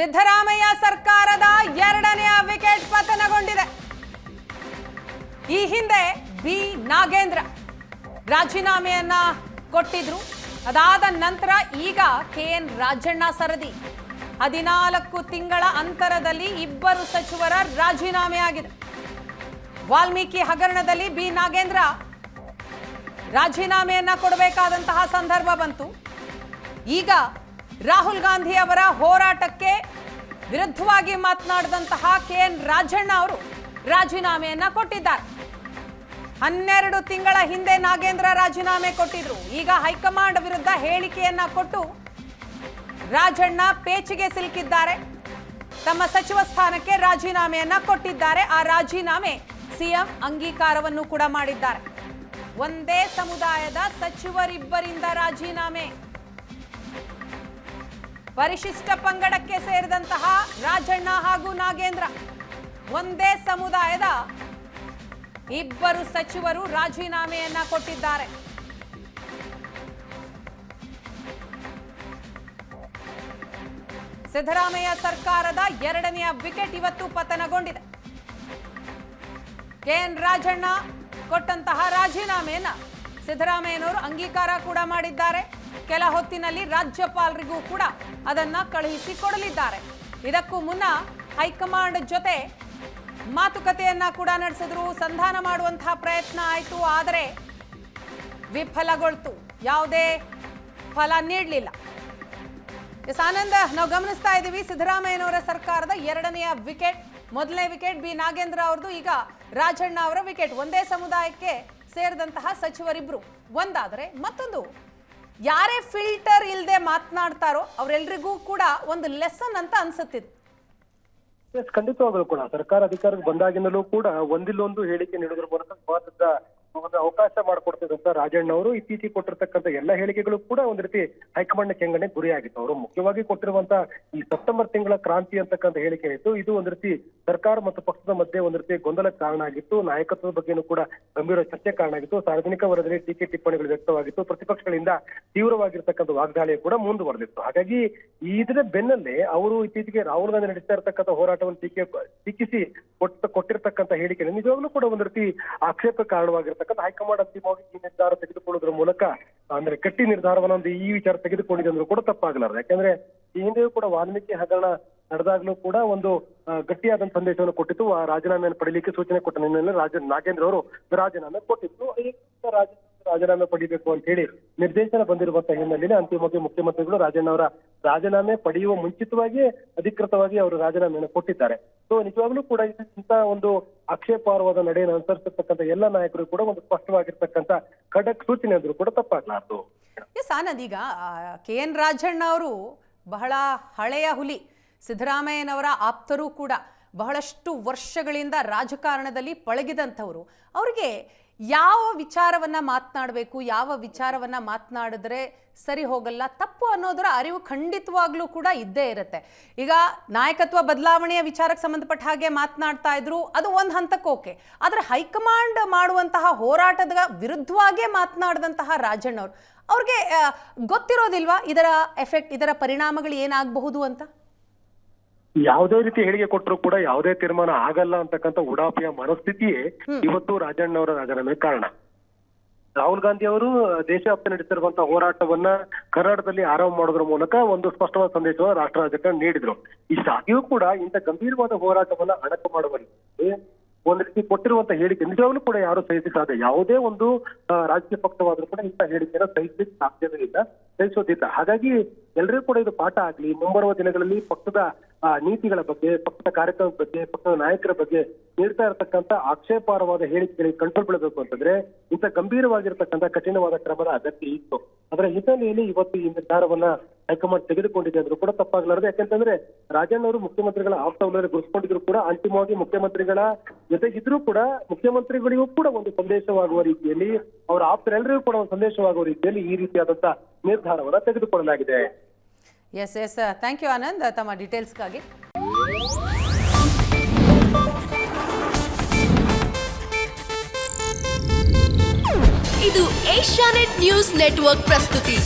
ಸಿದ್ದರಾಮಯ್ಯ ಸರ್ಕಾರದ ಎರಡನೆಯ ವಿಕೆಟ್ ಪತನಗೊಂಡಿದೆ. ಈ ಹಿಂದೆ ಬಿ. ನಾಗೇಂದ್ರ ರಾಜೀನಾಮೆಯನ್ನ ಕೊಟ್ಟಿದ್ರು. ಅದಾದ ನಂತರ ಈಗ ಕೆ. ಎನ್. ರಾಜಣ್ಣ ಸರದಿ. ಹದಿನಾಲ್ಕು ತಿಂಗಳ ಅಂತರದಲ್ಲಿ ಇಬ್ಬರು ಸಚಿವರ ರಾಜೀನಾಮೆ ಆಗಿದೆ ವಾಲ್ಮೀಕಿ ಹಗರಣದಲ್ಲಿ ಬಿ. ನಾಗೇಂದ್ರ ರಾಜೀನಾಮೆಯನ್ನ ಕೊಡಬೇಕಾದಂತಹ ಸಂದರ್ಭ ಬಂತು. ಈಗ ರಾಹುಲ್ ಗಾಂಧಿ ಅವರ ಹೋರಾಟಕ್ಕೆ ವಿರುದ್ಧವಾಗಿ ಮಾತನಾಡಿದಂತಹ ಕೆ ಎನ್ ರಾಜಣ್ಣ ಅವರು ರಾಜೀನಾಮೆಯನ್ನ ಕೊಟ್ಟಿದ್ದಾರೆ. ಹನ್ನೆರಡು ತಿಂಗಳ ಹಿಂದೆ ನಾಗೇಂದ್ರ ರಾಜೀನಾಮೆ ಕೊಟ್ಟಿದ್ರು. ಈಗ ಹೈಕಮಾಂಡ್ ವಿರುದ್ಧ ಹೇಳಿಕೆಯನ್ನ ಕೊಟ್ಟು ರಾಜಣ್ಣ ಪೇಚಿಗೆ ಸಿಲುಕಿದ್ದಾರೆ. ತಮ್ಮ ಸಚಿವ ಸ್ಥಾನಕ್ಕೆ ರಾಜೀನಾಮೆಯನ್ನ ಕೊಟ್ಟಿದ್ದಾರೆ. ಆ ರಾಜೀನಾಮೆ ಸಿಎಂ ಅಂಗೀಕಾರವನ್ನು ಕೂಡ ಮಾಡಿದ್ದಾರೆ. ಒಂದೇ ಸಮುದಾಯದ ಸಚಿವರಿಬ್ಬರಿಂದ ರಾಜೀನಾಮೆ. ಪರಿಶಿಷ್ಟ ಪಂಗಡಕ್ಕೆ ಸೇರಿದಂತಹ ರಾಜಣ್ಣ ಹಾಗೂ ನಾಗೇಂದ್ರ ಒಂದೇ ಸಮುದಾಯದ ಇಬ್ಬರು ಸಚಿವರು ರಾಜೀನಾಮೆಯನ್ನ ಕೊಟ್ಟಿದ್ದಾರೆ. ಸಿದ್ದರಾಮಯ್ಯ ಸರ್ಕಾರದ ಎರಡನೆಯ ವಿಕೆಟ್ ಇವತ್ತು ಪತನಗೊಂಡಿದೆ. ಕೆ ಎನ್ ರಾಜಣ್ಣ ಕೊಟ್ಟಂತಹ ರಾಜೀನಾಮೆಯನ್ನ ಸಿದ್ದರಾಮಯ್ಯನವರು ಅಂಗೀಕಾರ ಕೂಡ ಮಾಡಿದ್ದಾರೆ. ಕೆಲ ಹೊತ್ತಿನಲ್ಲಿ ರಾಜ್ಯಪಾಲರಿಗೂ ಕೂಡ ಅದನ್ನ ಕಳುಹಿಸಿ ಕೊಡಲಿದ್ದಾರೆ. ಇದಕ್ಕೂ ಮುನ್ನ ಹೈಕಮಾಂಡ್ ಜೊತೆ ಮಾತುಕತೆಯನ್ನ ಕೂಡ ನಡೆಸಿದ್ರು. ಸಂಧಾನ ಮಾಡುವಂತಹ ಪ್ರಯತ್ನ ಆಯಿತು, ಆದರೆ ವಿಫಲಗೊಳ್ತು. ಯಾವುದೇ ಫಲ ನೀಡಲಿಲ್ಲ. ಎಸ್, ಆನಂದ್, ನಾವು ಗಮನಿಸ್ತಾ ಇದ್ದೀವಿ, ಸಿದ್ದರಾಮಯ್ಯನವರ ಸರ್ಕಾರದ ಎರಡನೆಯ ವಿಕೆಟ್, ಮೊದಲನೇ ವಿಕೆಟ್, ಬಿ ನಾಗೇಂದ್ರ ಅವ್ರದ್ದು, ಈಗ ರಾಜಣ್ಣ ಅವರ ವಿಕೆಟ್. ಒಂದೇ ಸಮುದಾಯಕ್ಕೆ ಸೇರಿದಂತಹ ಸಚಿವರಿಬ್ರು. ಒಂದಾದರೆ ಮತ್ತೊಂದು ಯಾರೇ ಫಿಲ್ಟರ್ ಇಲ್ಲದೆ ಮಾತನಾಡ್ತಾರೋ ಅವರೆಲ್ಲರಿಗೂ ಕೂಡ ಒಂದು ಲೆಸನ್ ಅಂತ ಅನ್ಸುತ್ತಿದೆ. ಎಸ್ ಖಂಡಿತವಾಗಲೂ ಕೂಡ. ಸರ್ಕಾರ ಅಧಿಕಾರಕ್ಕೆ ಬಂದಾಗಿನಲ್ಲೂ ಕೂಡ ಒಂದಿಲ್ಲೊಂದು ಹೇಳಿಕೆ ನೀಡೋದ್ರ ಮೂಲಕ ವಿವಾದದ ಒಂದು ಅವಕಾಶ ಮಾಡಿಕೊಡ್ತಿದ್ದಂತ ರಾಜಣ್ಣ ಅವರು ಇತ್ತೀಚೆಗೆ ಕೊಟ್ಟಿರ್ತಕ್ಕಂಥ ಎಲ್ಲ ಹೇಳಿಕೆಗಳು ಕೂಡ ಒಂದ್ ರೀತಿ ಹೈಕಮಾಂಡ್ ಕೆಂಗಣೆ ಗುರಿಯಾಗಿತ್ತು. ಅವರು ಮುಖ್ಯವಾಗಿ ಕೊಟ್ಟಿರುವಂತ ಈ ಸೆಪ್ಟೆಂಬರ್ ತಿಂಗಳ ಕ್ರಾಂತಿ ಅಂತಕ್ಕಂಥ ಹೇಳಿಕೆ ಇತ್ತು ಇದು ಒಂದ್ ರೀತಿ ಸರ್ಕಾರ ಮತ್ತು ಪಕ್ಷದ ಮಧ್ಯೆ ಒಂದ್ ರೀತಿ ಗೊಂದಲಕ್ಕೆ ಕಾರಣ ಆಗಿತ್ತು. ನಾಯಕತ್ವದ ಬಗ್ಗೆನೂ ಕೂಡ ಗಂಭೀರ ಚರ್ಚೆ ಕಾರಣ ಆಗಿತ್ತು. ಸಾರ್ವಜನಿಕ ವರದಿಯಲ್ಲಿ ಟೀಕೆ ಟಿಪ್ಪಣಿಗಳು ವ್ಯಕ್ತವಾಗಿತ್ತು. ಪ್ರತಿಪಕ್ಷಗಳಿಂದ ತೀವ್ರವಾಗಿರ್ತಕ್ಕಂಥ ವಾಗ್ದಾಳಿ ಕೂಡ ಮುಂದುವರೆದಿತ್ತು. ಹಾಗಾಗಿ ಇದರ ಬೆನ್ನಲ್ಲೇ ಅವರು ಇತ್ತೀಚೆಗೆ ರಾಹುಲ್ ಗಾಂಧಿ ನಡೆಸ್ತಾ ಇರ್ತಕ್ಕಂಥ ಹೋರಾಟವನ್ನು ಟೀಕೆ, ಟೀಕಿಸಿ ಕೊಟ್ಟ, ಕೊಟ್ಟಿರ್ತಕ್ಕಂಥ ಹೇಳಿಕೆ ನಿಜವಾಗ್ಲೂ ಕೂಡ ಒಂದು ರೀತಿ ಆಕ್ಷೇಪ ಕಾರಣವಾಗಿರ್ತಕ್ಕಂಥ ಹೈಕಮಾಂಡ್ ಅಂತಿಮವಾಗಿ ಈ ನಿರ್ಧಾರ ತೆಗೆದುಕೊಳ್ಳೋದ್ರ ಮೂಲಕ, ಅಂದ್ರೆ ಗಟ್ಟಿ ನಿರ್ಧಾರವನ್ನ ಒಂದು ಈ ವಿಚಾರ ತೆಗೆದುಕೊಂಡಿದೆ ಅಂದ್ರೂ ಕೂಡ ತಪ್ಪಾಗಲಾರದು. ಯಾಕಂದ್ರೆ ಈ ಹಿಂದೆಯೂ ಕೂಡ ವಾಲ್ಮೀಕಿ ಹಗರಣ ನಡೆದಾಗ್ಲೂ ಕೂಡ ಒಂದು ಗಟ್ಟಿಯಾದ ಸಂದೇಶವನ್ನು ಕೊಟ್ಟಿತ್ತು. ಆ, ರಾಜೀನಾಮೆಯನ್ನು ಪಡೀಲಿಕ್ಕೆ ಸೂಚನೆ ಕೊಟ್ಟ ನಿನ್ನೆ ರಾಜ ನಾಗೇಂದ್ರ ಅವರು ರಾಜೀನಾಮೆ ಕೊಟ್ಟಿತ್ತು. ಈಗ ರಾಜ ರಾಜೀನಾಮೆ ಪಡಿಬೇಕು ಅಂತ ಹೇಳಿ ನಿರ್ದೇಶನ ಬಂದಿರುವಂತಹ ಹಿನ್ನೆಲೆಯಲ್ಲಿ ಅಂತಿಮವಾಗಿ ಮುಖ್ಯಮಂತ್ರಿಗಳು ರಾಜಣ್ಣ ಅವರ ರಾಜೀನಾಮೆ ಪಡೆಯುವ ಮುಂಚಿತವಾಗಿ ಅಧಿಕೃತವಾಗಿ ಅವರು ರಾಜೀನಾಮೆಯನ್ನು ಕೊಟ್ಟಿದ್ದಾರೆ. ಸೊ ನಿಜವಾಗ್ಲೂ ಕೂಡ ಇಂತಹ ಒಂದು ಆಕ್ಷೇಪಾರ್ಹವಾದ ನಡೆಯನ್ನು ಅನುಸರಿಸತಕ್ಕಂಥ ಎಲ್ಲ ನಾಯಕರು ಕೂಡ ಒಂದು ಸ್ಪಷ್ಟವಾಗಿರ್ತಕ್ಕಂಥ ಖಡಕ್ ಸೂಚನೆ ಅಂದ್ರೂ ಕೂಡ ತಪ್ಪಾಗ್ಲಾರ್ದು. ಎಸ್, ಆನಂದ್, ಈಗ ಕೆ ಎನ್ ರಾಜಣ್ಣ ಅವರು ಬಹಳ ಹಳೆಯ ಹುಲಿ, ಸಿದ್ದರಾಮಯ್ಯನವರ ಆಪ್ತರೂ ಕೂಡ ಬಹಳಷ್ಟು ವರ್ಷಗಳಿಂದ ರಾಜಕಾರಣದಲ್ಲಿ ಪಳಗಿದಂಥವರು. ಅವ್ರಿಗೆ ಯಾವ ವಿಚಾರವನ್ನ ಮಾತನಾಡಬೇಕು, ಯಾವ ವಿಚಾರವನ್ನ ಮಾತನಾಡಿದ್ರೆ ಸರಿ ಹೋಗಲ್ಲ, ತಪ್ಪು ಅನ್ನೋದರ ಅರಿವು ಖಂಡಿತವಾಗ್ಲೂ ಕೂಡ ಇದ್ದೇ ಇರುತ್ತೆ. ಈಗ ನಾಯಕತ್ವ ಬದಲಾವಣೆಯ ವಿಚಾರಕ್ಕೆ ಸಂಬಂಧಪಟ್ಟ ಹಾಗೆ ಮಾತನಾಡ್ತಾ ಇದ್ರು, ಅದು ಒಂದು ಹಂತಕ್ಕೆ ಓಕೆ. ಆದರೆ ಹೈಕಮಾಂಡ್ ಮಾಡುವಂತಹ ಹೋರಾಟದ ವಿರುದ್ಧವಾಗೇ ಮಾತನಾಡಿದಂತಹ ರಾಜಣ್ಣವ್ರು, ಅವ್ರಿಗೆ ಗೊತ್ತಿರೋದಿಲ್ವಾ ಇದರ ಎಫೆಕ್ಟ್, ಇದರ ಪರಿಣಾಮಗಳು ಏನಾಗಬಹುದು ಅಂತ? ಯಾವುದೇ ರೀತಿ ಹೇಳಿಕೆ ಕೊಟ್ಟರು ಕೂಡ ಯಾವುದೇ ತೀರ್ಮಾನ ಆಗಲ್ಲ ಅಂತಕ್ಕಂಥ ಉಡಾಪಿಯ ಮನಸ್ಥಿತಿಯೇ ಇವತ್ತು ರಾಜಣ್ಣ ಅವರ ರಾಜೀನಾಮೆ ಕಾರಣ. ರಾಹುಲ್ ಗಾಂಧಿ ಅವರು ದೇಶವ್ಯಾಪ್ತಿ ನಡೆಸಿರುವಂತ ಹೋರಾಟವನ್ನ ಕರ್ನಾಟಕದಲ್ಲಿ ಆರಂಭ ಮಾಡೋದ್ರ ಮೂಲಕ ಒಂದು ಸ್ಪಷ್ಟವಾದ ಸಂದೇಶವನ್ನು ರಾಷ್ಟ್ರ ರಾಜಕಾರಣ ನೀಡಿದ್ರು. ಇಷ್ಟಾಗಿಯೂ ಕೂಡ ಇಂಥ ಗಂಭೀರವಾದ ಹೋರಾಟವನ್ನ ಅಣಕು ಮಾಡುವಲ್ಲಿ ಒಂದ್ ರೀತಿ ಕೊಟ್ಟಿರುವಂತ ಹೇಳಿಕೆ ನಿಜವಾಗ್ಲೂ ಕೂಡ ಯಾರು ಸಹಿಸಲಿಕ್ಕೆ ಸಾಧ್ಯ. ಯಾವುದೇ ಒಂದು ರಾಜಕೀಯ ಪಕ್ಷವಾದ್ರೂ ಕೂಡ ಇಂಥ ಹೇಳಿಕೆಯನ್ನು ಸಹಿಸಲಿಕ್ಕೆ ಸಾಧ್ಯವೇ ಇಲ್ಲ ಸಹಿಸೋದಿಲ್ಲ. ಹಾಗಾಗಿ ಎಲ್ಲರಿಗೂ ಕೂಡ ಇದು ಪಾಠ ಆಗ್ಲಿ ಮುಂಬರುವ ದಿನಗಳಲ್ಲಿ ಪಕ್ಷದ ಆ, ನೀತಿಗಳ ಬಗ್ಗೆ ಪಕ್ಷದ ಕಾರ್ಯಕ್ರಮದ ಬಗ್ಗೆ ಪಕ್ಷದ ನಾಯಕರ ಬಗ್ಗೆ ನೀಡ್ತಾ ಇರತಕ್ಕಂತ ಆಕ್ಷೇಪಾರ್ಹವಾದ ಹೇಳಿಕೆಗಳಿಗೆ ಕಂಟ್ರೋಲ್ ಬಿಡಬೇಕು ಅಂತಂದ್ರೆ ಇಂಥ ಗಂಭೀರವಾಗಿರ್ತಕ್ಕಂಥ ಕಠಿಣವಾದ ಕ್ರಮದ ಅಗತ್ಯ ಇತ್ತು. ಅದರ ಹಿನ್ನೆಲೆಯಲ್ಲಿ ಇವತ್ತು ಈ ನಿರ್ಧಾರವನ್ನ ಹೈಕಮಾಂಡ್ ತೆಗೆದುಕೊಂಡಿದೆ ಅಂದ್ರೂ ಕೂಡ ತಪ್ಪಾಗಲಾರದು ಯಾಕಂತಂದ್ರೆ ರಾಜಣ್ಣ ಅವರು ಮುಖ್ಯಮಂತ್ರಿಗಳ ಆಪ್ತ ವಲಯದಲ್ಲಿ ಗುರುತಿಸಿಕೊಂಡಿದ್ರು ಕೂಡ ಅಂತಿಮವಾಗಿ ಮುಖ್ಯಮಂತ್ರಿಗಳ ಜೊತೆಗಿದ್ರೂ ಕೂಡ ಮುಖ್ಯಮಂತ್ರಿಗಳಿಗೂ ಕೂಡ ಒಂದು ಸಂದೇಶವಾಗುವ ರೀತಿಯಲ್ಲಿ ಅವರ ಆಪ್ತರೆಲ್ಲರಿಗೂ ಕೂಡ ಒಂದು ಸಂದೇಶವಾಗುವ ರೀತಿಯಲ್ಲಿ ಈ ರೀತಿಯಾದಂತ ನಿರ್ಧಾರವನ್ನ ತೆಗೆದುಕೊಳ್ಳಲಾಗಿದೆ. Yes yes thank you Anand ತಮ್ಮ ಡೀಟೇಲ್ಸ್ಗಾಗಿ ಇದು ಏಷ್ಯಾನೆಟ್ ನ್ಯೂಸ್ ನೆಟ್ವರ್ಕ್ ಪ್ರಸ್ತುತಿ.